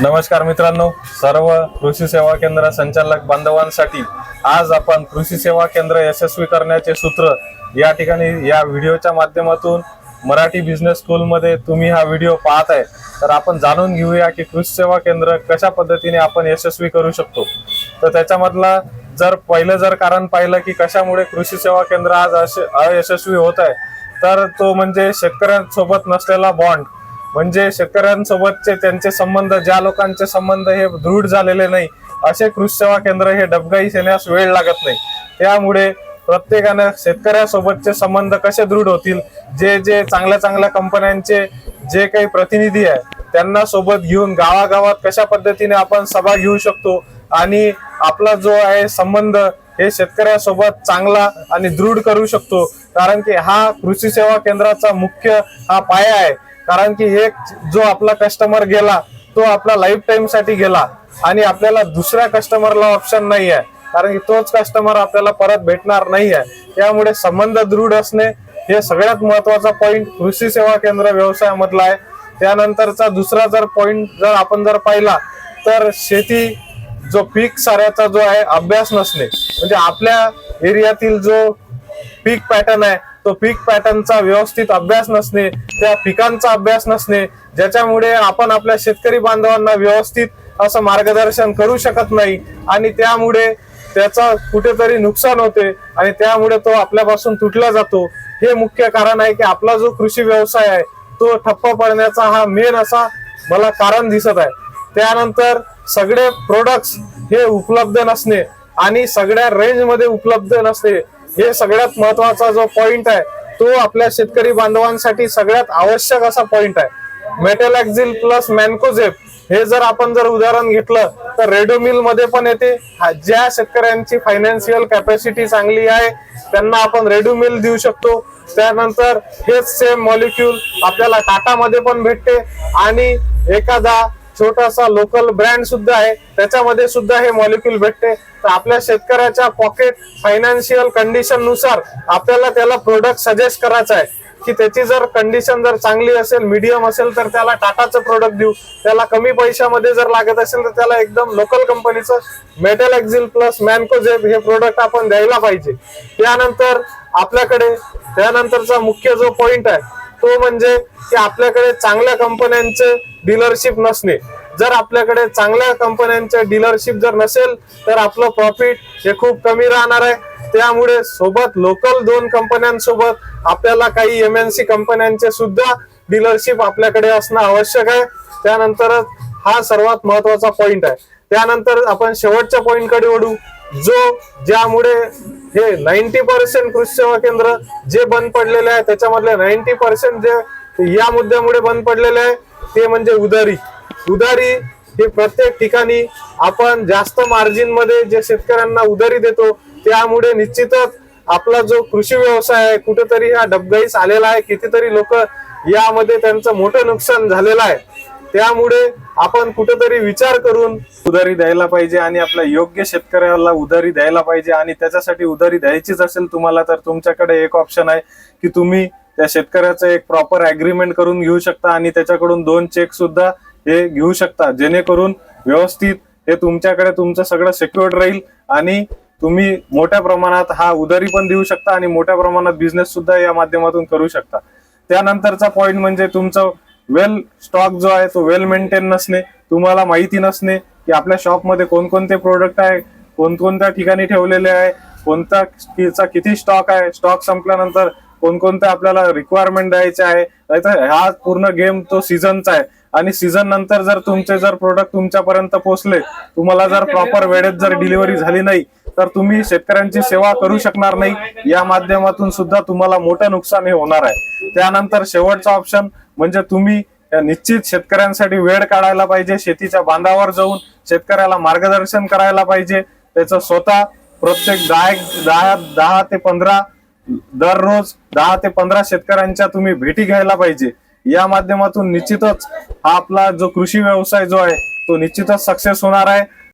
नमस्कार मित्रांनो सर्व कृषी सेवा केंद्र संचालक बांधवांसाठी आज आपण कृषी सेवा केंद्र यशस्वी करण्याचे सूत्र या ठिकाणी या व्हिडिओच्या माध्यमातून मराठी बिझनेस स्कूलमध्ये तुम्ही हा व्हिडिओ पाहत आहे. तर आपण जाणून घेऊया की कृषी सेवा केंद्र कशा पद्धतीने आपण यशस्वी करू शकतो. तर त्याच्यामधला जर पहिलं जर कारण पाहिलं की कशामुळे कृषी सेवा केंद्र आज अश- अयशस्वी होत आहे तर तो म्हणजे शेतकऱ्यांसोबत नसलेला बॉन्ड म्हणजे शेतकऱ्यांसोबतचे त्यांचे संबंध ज्या लोकांचे संबंध हे दृढ झालेले नाही असे कृषी सेवा केंद्र हे डबगाईस येण्यास वेळ लागत नाही. त्यामुळे प्रत्येकानं शेतकऱ्यासोबतचे संबंध कसे दृढ होतील जे जे चांगल्या चांगल्या कंपन्यांचे जे काही प्रतिनिधी आहे त्यांना सोबत घेऊन गावागावात कशा पद्धतीने आपण सभा घेऊ शकतो आणि आपला जो आहे संबंध हे शेतकऱ्यासोबत चांगला आणि दृढ करू शकतो. कारण की हा कृषी सेवा केंद्राचा मुख्य हा पाया आहे. कारण की एक जो आपला कस्टमर गेला तो आपला लाईफ टाइमसाठी गेला आणि आपल्याला दुसऱ्या कस्टमरला ऑप्शन नाही आहे कारण की तोच कस्टमर आपल्याला परत भेटणार नाही आहे त्यामुळे संबंध दृढ असणे हे सगळ्यात महत्त्वाचा पॉईंट कृषी सेवा केंद्र व्यवसायामधला आहे. त्यानंतरचा दुसरा जर पॉईंट जर आपण जर पाहिला तर शेती जो पीक साऱ्याचा जो आहे अभ्यास नसणे. म्हणजे आपल्या एरियातील जो पीक पॅटर्न आहे तो पीक पॅटर्नचा व्यवस्थित अभ्यास नसणे त्या पिकांचा अभ्यास नसणे ज्याच्यामुळे आपण आपल्या शेतकरी बांधवांना व्यवस्थित असं मार्गदर्शन करू शकत नाही. आणि त्यामुळे त्याचा कुठेतरी नुकसान होते आणि त्यामुळे तो आपल्यापासून तुटला जातो. हे मुख्य कारण आहे की आपला जो कृषी व्यवसाय आहे तो ठप्प पडण्याचा हा मेन असा मला कारण दिसत आहे. त्यानंतर सगळे प्रोडक्ट्स हे उपलब्ध नसणे आणि सगळ्या रेंजमध्ये उपलब्ध नसणे हे सगळ्यात महत्त्वाचा जो पॉइंट आहे तो आपल्या शेतकरी बांधवांसाठी सगळ्यात आवश्यक असा पॉइंट आहे. मेटलॅक्झिल प्लस मॅनकोझेप हे जर आपण जर उदाहरण घेतलं तर रेडोमिलमध्ये पण येते. हा- ज्या शेतकऱ्यांची फायनान्शियल कॅपॅसिटी चांगली आहे त्यांना आपण रेडोमिल देऊ शकतो. त्यानंतर हेच सेम मॉलिक्यूल आपल्याला टाटामध्ये पण भेटते. आणि एखादा छोटासा लोकल ब्रँड सुद्धा आहे. त्याच्यामध्ये सुद्धा हे मॉलिक्यूल भेटते. तर आपल्या शेतकऱ्याच्या पॉकेट फायनान्शियल कंडिशननुसार आपल्याला त्याला प्रोडक्ट सजेस्ट करायचं आहे. की त्याची जर कंडिशन जर चांगली असेल मीडियम असेल तर त्याला टाटाचं प्रोडक्ट देऊ. त्याला कमी पैशामध्ये जर लागत असेल तर त्याला एकदम लोकल कंपनीचं मेटल एक्झिल प्लस मॅनकोजेब हे प्रोडक्ट आपण द्यायला पाहिजे. त्यानंतर आपल्याकडे त्यानंतरचा मुख्य जो पॉइंट आहे तो म्हणजे की आपल्याकडे चांगल्या कंपन्यांचे डीलरशिप नसणे. जर आपल्याकडे चांगल्या कंपन्यांचे डीलरशिप जर नसेल तर आपलं प्रॉफिट हे खूप कमी राहणार आहे. त्यामुळे सोबत लोकल दोन कंपन्यांसोबत आपल्याला काही एम एन सी कंपन्यांचे सुद्धा डीलरशिप आपल्याकडे असणं आवश्यक आहे. त्यानंतरच हा सर्वात महत्त्वाचा पॉइंट आहे. त्यानंतर आपण शेवटच्या पॉइंटकडे जो ज्यामुळे हे नाईन्टी पर्सेंट कृषी सेवा केंद्र जे बंद पडलेले आहे त्याच्यामधले नाईन्टी पर्सेंट जे या मुद्द्यामुळे बंद पडलेले आहे ते म्हणजे उदारी उदारी हे प्रत्येक ठिकाणी आपण जास्त मार्जिनमध्ये जे शेतकऱ्यांना उधारी देतो त्यामुळे निश्चितच आपला जो कृषी व्यवसाय आहे कुठेतरी हा डबगाईस आलेला आहे कितीतरी लोक यामध्ये त्यांचं मोठं नुकसान झालेलं आहे. त्यामुळे आपण कुठेतरी विचार करून उधारी द्यायला पाहिजे आणि आपल्या योग्य शेतकऱ्याला उधारी द्यायला पाहिजे आणि त्याच्यासाठी उधारी द्यायचीच असेल तुम्हाला तर तुमच्याकडे एक ऑप्शन आहे की तुम्ही त्या शेतकऱ्याचं एक प्रॉपर अग्रीमेंट करून घेऊ शकता आणि त्याच्याकडून दोन चेक सुद्धा हे घेऊ शकता. जेणेकरून व्यवस्थित हे तुमच्याकडे तुमचं सगळं सेक्युअर्ड राहील आणि तुम्ही मोठ्या प्रमाणात हा उधारी पण देऊ शकता आणि मोठ्या प्रमाणात बिझनेस सुद्धा या माध्यमातून करू शकता. त्यानंतरचा पॉईंट म्हणजे तुमचं वेल स्टॉक जो आहे तो वेल मेंटेन नसणे तुम्हाला माहिती नसणे की आपल्या शॉपमध्ये कोणकोणते प्रोडक्ट आहे कोणकोणत्या ठिकाणी ठेवलेले आहे कोणता किती स्टॉक आहे स्टॉक संपल्यानंतर कोणकोणते आपल्याला रिक्वायरमेंट द्यायचे आहे. नाहीतर हा पूर्ण गेम तो सीझनचा आहे. आणि सीझन नंतर जर तुमचे जर प्रोडक्ट तुमच्यापर्यंत पोहोचले तुम्हाला जर प्रॉपर वेळेत जर डिलिव्हरी झाली नाही तर तुम्ही शेतकऱ्यांची सेवा करू शकणार नाही. या माध्यमातून सुद्धा तुम्हाला मोठं नुकसान हे होणार आहे. त्यानंतर शेवटचा ऑप्शन म्हणजे तुम्ही निश्चित शेतकऱ्यांसाठी वेळ काढायला पाहिजे शेतीच्या बांधावर जाऊन शेतकऱ्याला मार्गदर्शन करायला पाहिजे. त्याचं स्वतः प्रत्येक दहा दहा दहा ते पंधरा दररोज दहा ते पंधरा शेतकऱ्यांच्या तुम्ही भेटी घ्यायला पाहिजे. या माध्यमातून निश्चितच हा आपला जो कृषी व्यवसाय जो आहे तो निश्चितच सक्सेस होणार आहे.